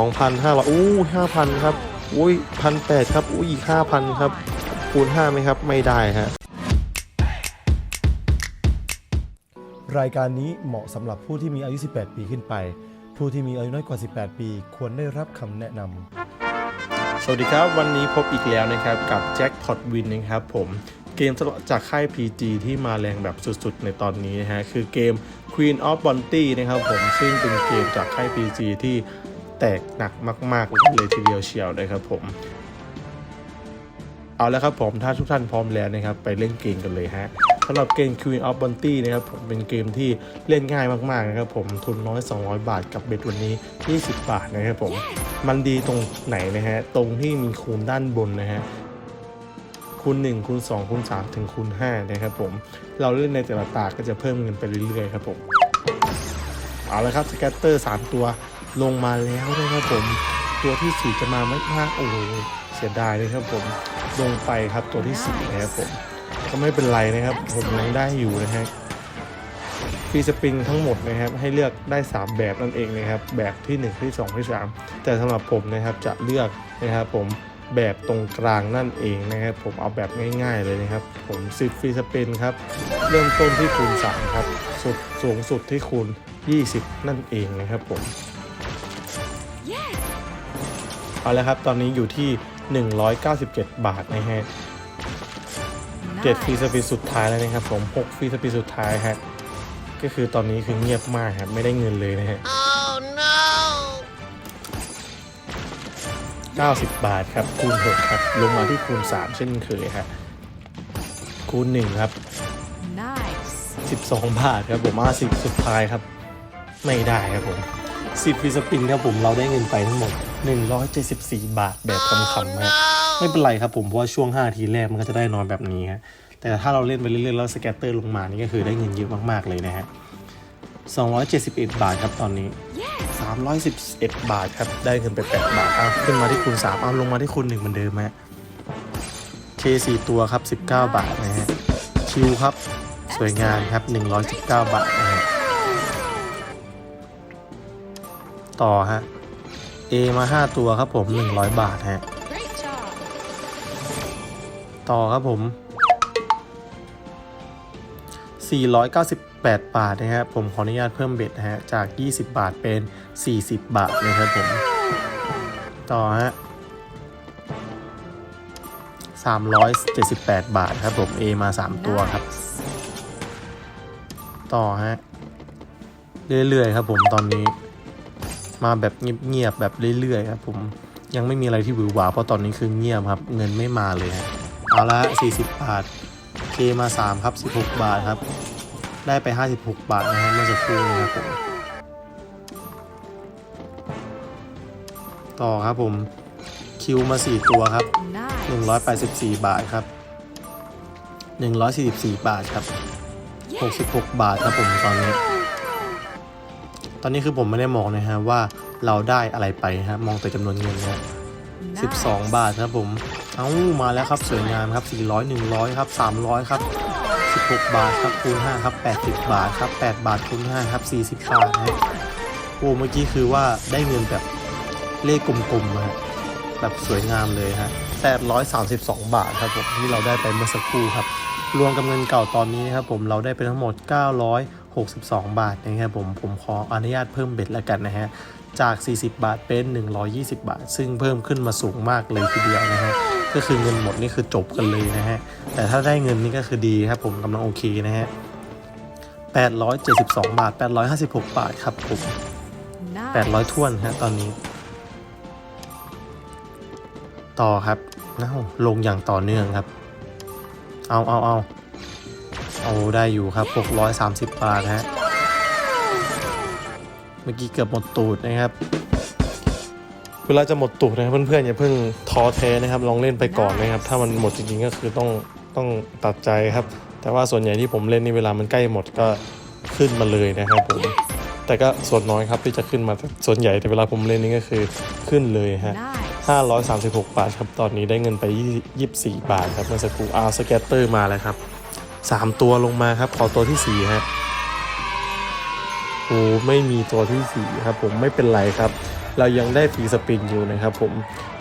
2,500อู้5,000 ครับอุ้ย1,800 ครับอุ้ยอีก5,000 ครับ คูณ5ไหมครับ ไม่ได้ฮะรายการนี้เหมาะสำหรับผู้ที่มีอายุ 18 ปีขึ้นไป ผู้ที่มีอายุน้อยกว่า 18 ปี ควรได้รับคำแนะนำ สวัสดีครับ วันนี้พบอีกแล้วนะครับกับแจ็คพอตวินนะครับผมเกมจากค่าย PG ที่มาแรงแบบสุดๆ ในตอนนี้นะฮะ คือเกม Queen of Bounty นะครับผมซึ่งเป็นเกมจากค่าย PG ที่ แตกหนักมาก ๆ เลยทีเดียวเชียวนะครับผม เอาแล้วครับผมถ้าทุกท่านพร้อมแล้วนะครับ ไปเล่นเกมกันเลยฮะสำหรับเกม Queen of Bounty นะครับผมเป็นเกมที่เล่นง่ายมากๆนะครับผมทุนน้อย 200 บาทกับเบ็ดวันนี้ 20 บาทนะครับผม มันดีตรงไหนนะฮะ ตรงที่มีคูณด้านบนนะฮะคูณ1คูณ2คูณ3ถึงคูณ5นะครับผม เราเล่นในแต่ละตาก็จะเพิ่มเงินไปเรื่อยๆครับผม เอาละครับสแกตเตอร์ 3 ตัว ลงมาแล้วนะครับผม ตัวที่4จะมาไม่มากโอ้โหเสียดายเลยครับผม ลงไปครับตัวที่4นะครับผมก็ไม่เป็นไรนะครับ ผมยังได้อยู่นะฮะฟรีสปริงทั้งหมดนะครับให้เลือกได้ 3 แบบนั่นเองนะครับ แบบที่ 1 ที่ 2 ที่ 3 แต่สำหรับผมนะครับจะเลือกนะครับผมแบบตรงกลางนั่นเองนะครับผมเอาแบบง่ายๆเลยนะครับ ผมสิฟรีสปรินครับเริ่มต้นที่คูณ3ครับสุดสูงสุดที่คูณ 20 นั่นเองนะครับผม เอาละครับ ตอนนี้อยู่ที่ 197 บาทนะฮะเจ็ดฟรีสปีดสุดท้ายแล้วนะครับผมหกฟรีสปีดสุดท้ายฮะก็คือตอนนี้คือเงียบมากครับไม่ได้เงินเลยนะฮะ90 บาทครับคูณ6ครับลงมาที่คูณ 3 เช่นเคยครับคูณ 1 ครับ Nice. 12 บาทครับผมมาสิบสุดท้ายครับ ไม่ได้ครับผม 10ฟรีสปินครับผมเราได้เงินไปทั้งหมด 174 บาทแบบคำๆฮะไม่เป็นไรครับผม เพราะว่าช่วง 5 ทีแรกมันก็จะได้นอนแบบนี้ฮะแต่ถ้าเราเล่นไปเรื่อยๆแล้วสแกตเตอร์ลงมานี่ก็คือได้เงินเยอะมากๆเลยนะฮะ271 บาทครับตอนนี้ 311 บาทครับ ได้เงินไป 8 บาทอ้าวขึ้นมาที่คูณ3อ้าวลงมาที่คูณ1เหมือนเดิมฮะ K4 ตัวครับ 19 บาทนะฮะคิวครับ สวยงามครับ 119 บาทนะฮะต่อฮะ A มา 5 ตัวครับผม 100 บาทฮะ Great job. ต่อครับผม 498 บาทนะฮะผมขออนุญาตเพิ่มเบ็ดนะฮะ จาก 20 บาทเป็น 40 บาทนะครับผม ต่อฮะ 378 บาทครับผม A มา 3 ตัวครับ Nice. ต่อฮะ เรื่อยๆครับผมตอนนี้ มาแบบเงียบๆแบบเรื่อยๆครับผมยังไม่มีอะไรที่หวือหวาเพราะตอนนี้คือเงียบครับ เงินไม่มาเลยฮะเอาละ 40 บาทเคมา 3 ครับ 16 บาทครับ ได้ไป 56 บาทนะฮะเมื่อสักครู่นี้ครับผมต่อครับผมคิวมา 4 ตัวครับ 184 บาทครับ 144 บาทครับ 66 บาทครับผมตอนนี้ ตอนนี้คือผมไม่ได้มองนะฮะว่าเราได้อะไรไปฮะมองแต่จำนวนเงินนะ Nice. 12บาทครับผม เอ้ามาแล้วครับสวยงามครับ400 100ครับ300ครับ16บาทครับคูณ5ครับ80บาทครับ8บาทคูณ5ครับ40บาทฮะโอ้เมื่อกี้คือว่าได้เงินแบบเลขกลมๆฮะแบบสวยงามเลยฮะ832บาทครับผมที่เราได้ไปเมื่อสักครู่ครับ รวมกับเงินเก่าตอนนี้นะครับผมเราได้ไปทั้งหมด 962 บาทนะครับผมผมขออนุญาตเพิ่มเบ็ดแล้วกันนะฮะจาก 40 บาทเป็น 120 บาท ซึ่งเพิ่มขึ้นมาสูงมากเลยทีเดียวนะฮะก็คือเงินหมดนี่คือจบกันเลยนะฮะแต่ถ้าได้เงินนี่ก็คือดีครับผมกำลังโอเคนะฮะ872 บาท 856 บาทครับผม Nice. 800ท้วนฮะตอนนี้ ต่อครับน้าลงอย่างต่อเนื่องครับ เอาเอาเอา เอาได้อยู่ครับ 630 บาทฮะ เมื่อกี้เกือบหมดตูดนะครับ เวลาจะหมดตูดนะครับเพื่อนๆอย่าเพิ่งท้อแท้นะครับ ลองเล่นไปก่อนนะครับ ถ้ามันหมดจริงๆก็คือต้องต้องตัดใจครับ แต่ว่าส่วนใหญ่ที่ผมเล่นนี่เวลามันใกล้หมดก็ขึ้นมาเลยนะครับผม แต่ก็ส่วนน้อยครับที่จะขึ้นมาแต่ส่วนใหญ่แต่เวลาผมเล่นนี่ก็คือขึ้นเลยฮะ Nice. 536 บาทครับ ตอนนี้ได้เงินไป 24 บาทครับเมื่อสักครู่อาสแกตเตอร์มาแล้วครับ 3 ตัวลงมาครับ ขอตัวที่ 4 ฮะโอ้ไม่มีตัวที่ 4 ครับ ผมไม่เป็นไรครับ เรายังได้ฟรีสปินอยู่นะครับผม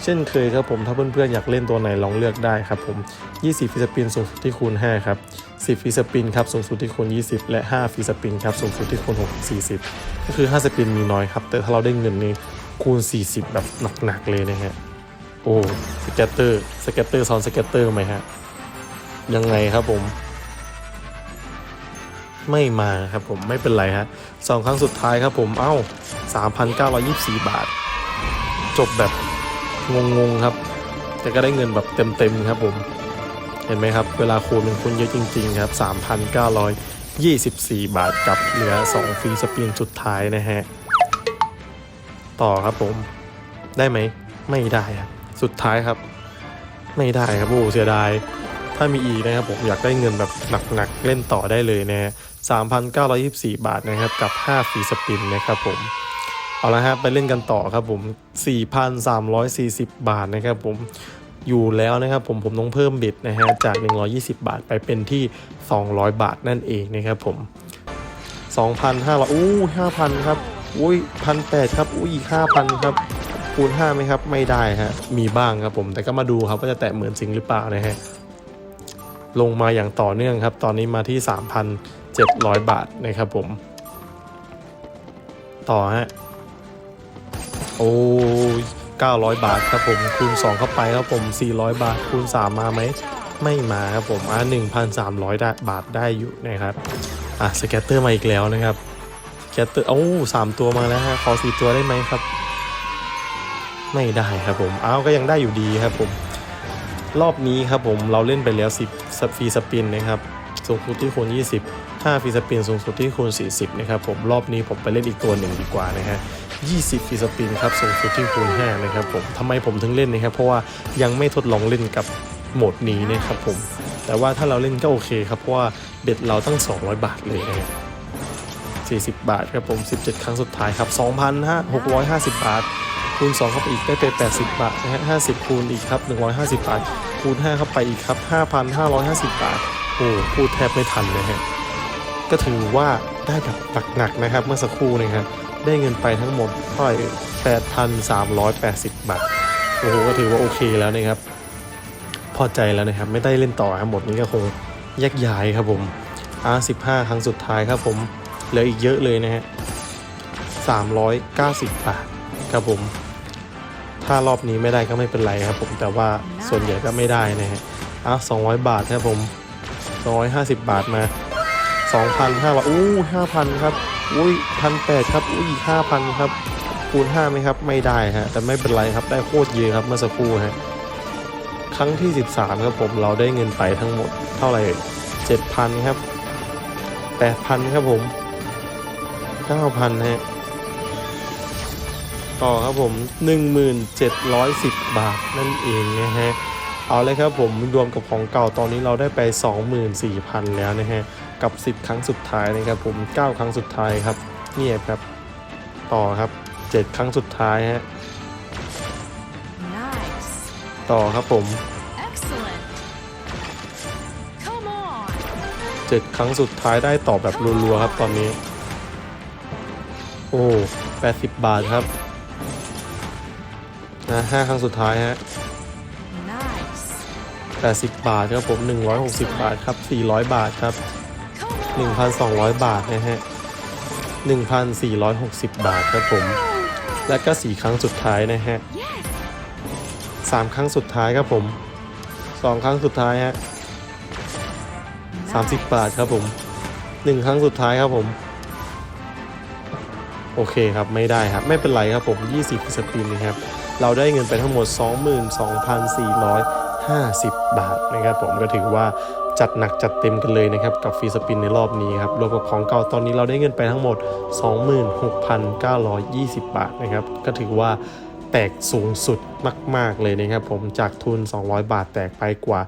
เช่นเคยครับผมถ้าเพื่อนๆอยากเล่นตัวไหนลองเลือกได้ครับผม 20ฟรีสปินสูงสุดที่คูณ 5 ครับ 10ฟรีสปินครับสูงสุดที่คูณ 20 และ 5ฟรีสปินครับสูงสุดที่คูณ6 40 ก็คือ 5 สปินมีน้อยครับ แต่ถ้าเราได้เงินนี่คูณ 40 แบบหนักๆเลยนะฮะโอ้สเก็ตเตอร์สเก็ตเตอร์ซ้อนสเก็ตเตอร์ไหมฮะยังไงครับผม ไม่มาครับผมไม่เป็นไรฮะสองครั้งสุดท้ายครับผมเอ้า 3,924 บาท จบแบบงงๆครับ แต่ก็ได้เงินแบบเต็มๆครับผม เห็นไหมครับ เวลาคูณมันคูณเยอะจริง ๆ ครับ 3,924 บาทกับเหลือ 2 ฟรีสปินสุดท้ายนะฮะ ต่อครับผม ได้ไหม ไม่ได้ครับ สุดท้ายครับ ไม่ได้ครับโอ้เสียดาย ถ้ามีอีกนะครับผมอยากได้เงินแบบหนักๆเล่นต่อได้เลยนะฮะ3,924 บาทนะครับกับ 5 ฟรีสปินนะครับผมเอาละฮะไปเล่นกันต่อครับผม 4,340 บาทนะครับผมอยู่แล้วนะครับผมผมต้องเพิ่มบิดนะฮะจาก 120 บาทไปเป็นที่ 200 บาทนั่นเองนะครับผม 2,500อู้5,000 ครับอุ้ย1,800ครับอุ้ยอีก5,000 ครับ คูณ5ไหมครับ ไม่ได้ฮะมีบ้างครับผมแต่ก็มาดูครับว่าจะแตะเหมือนจริงหรือเปล่านะฮะ ลงมาอย่างต่อเนื่องครับ ตอนนี้มาที่ 3,700 บาทนะครับผม ต่อฮะ โอ้ย900 บาทครับผมคูณ 2 เข้าไปครับผม 400 บาทคูณ 3 มาไหม ไม่มาครับผมอะ1,300ได้บาทได้อยู่นะครับ อะสแกตเตอร์มาอีกแล้วนะครับสแกตเตอร์โอ้สามตัวมาแล้วฮะขอสี่ตัวได้ไหมครับ ไม่ได้ครับผมอ้าวก็ยังได้อยู่ดีครับผม รอบนี้ครับผมเราเล่นไปแล้ว 10ฟรีสปินนะครับสูงสุดที่คูณ20 5ฟรีสปินสูงสุดที่คูณ 40 นะครับผมรอบนี้ผมไปเล่นอีกตัวหนึ่งดีกว่านะฮะ20ฟรีสปินครับสูงสุดที่คูณ5นะครับผมทำไมผมถึงเล่นนะครับเพราะว่ายังไม่ทดลองเล่นกับโหมดนี้นะครับผม แต่ว่าถ้าเราเล่นก็โอเคครับเพราะว่าเบ็ดเราตั้ง 200 บาทเลยนะฮะ40 บาทครับผม 17 ครั้งสุดท้ายครับ 2,650 บาท คูณ 2 เข้าไปอีกได้ไป80 บาทนะฮะ50 คูณอีกครับ 150 บาท คูณ 5 เข้าไปอีกครับ 5,550 บาท โอ้พูดแทบไม่ทันนะฮะ ก็ถือว่าได้แบบหนักๆนะครับ เมื่อสักครู่นะครับ ได้เงินไปทั้งหมดเท่าไหร่8,380 บาท โอ้โห ก็ถือว่าโอเคแล้วนะครับ พอใจแล้วนะครับ ไม่ได้เล่นต่อครับหมดนี้ก็คงแยกย้ายครับผมอ่า15 ครั้งสุดท้ายครับผม เหลืออีกเยอะเลยนะฮะ390 บาทครับผม ถ้ารอบนี้ไม่ได้ก็ไม่เป็นไรครับผมแต่ว่าส่วนใหญ่ก็ไม่ได้นะฮะอะ200บาทครับผม250บาทมา2,500อู้5,000ครับอุ้ย1,800ครับอุ้ย5,000ครับคูณ5ไหมครับไม่ได้ฮะแต่ไม่เป็นไรครับได้โคตรเยอะครับเมื่อสักครู่ฮะครั้งที่ 13ครับผมเราได้เงินไปทั้งหมดเท่าไหร่7,000ครับ8,000ครับผม9,000ฮะ ต่อครับผม 1710 บาทนั่นเองนะฮะเอาเลยครับผมรวมกับของเก่าตอนนี้เราได้ไป 24,000 แล้วนะฮะกับ 10 ครั้งสุดท้ายนะครับผม 9 ครั้งสุดท้ายครับเงียบครับ ต่อครับ 7 ครั้งสุดท้ายฮะ Nice. ต่อครับผม Excellent. Come on. 7ครั้งสุดท้ายได้ต่อแบบรัวๆครับตอนนี้ โอ้ 80 บาทครับ นะ5ครั้งสุดท้ายฮะ Nice. 80บาทครับผม160บาทครับ400บาทครับ Come on. 1,200บาทนะฮะ1,460บาทครับผม และก็4ครั้งสุดท้ายนะฮะ Yes. 3ครั้งสุดท้ายครับผม2ครั้งสุดท้ายฮะ30บาทครับผม1ครั้งสุดท้ายครับผม โอเคครับไม่ได้ครับ ไม่เป็นไรครับผม20สปินนะครับ เราได้เงินไปทั้งหมด 22,450 บาทนะครับผมก็ถือว่าจัดหนักจัดเต็มกันเลยนะครับกับฟรีสปินในรอบนี้ครับรวมกับของเก่าตอนนี้เราได้เงินไปทั้งหมด 26,920 บาทนะครับก็ถือว่า แตกสูงสุดมาก ๆ เลยนะครับผมจากทุน 200 บาทแตกไปกว่า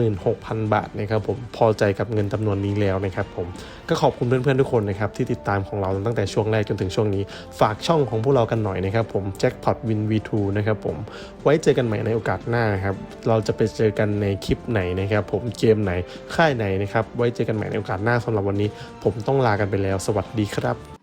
26,000 บาทนะครับผมพอใจกับเงินจำนวนนี้แล้วนะครับผมก็ขอบคุณเพื่อนๆทุกคนนะครับที่ติดตามของเราตั้งแต่ช่วงแรกจนถึงช่วงนี้ ฝากช่องของพวกเรากันหน่อยนะครับผมแจ็คพอตวิน V2 นะครับผมไว้เจอกันใหม่ในโอกาสหน้าครับเราจะไปเจอกันในคลิปไหนนะครับผมเกมไหนค่ายไหนนะครับไว้เจอกันใหม่ในโอกาสหน้าสำหรับวันนี้ ผมต้องลากันไปแล้ว สวัสดีครับ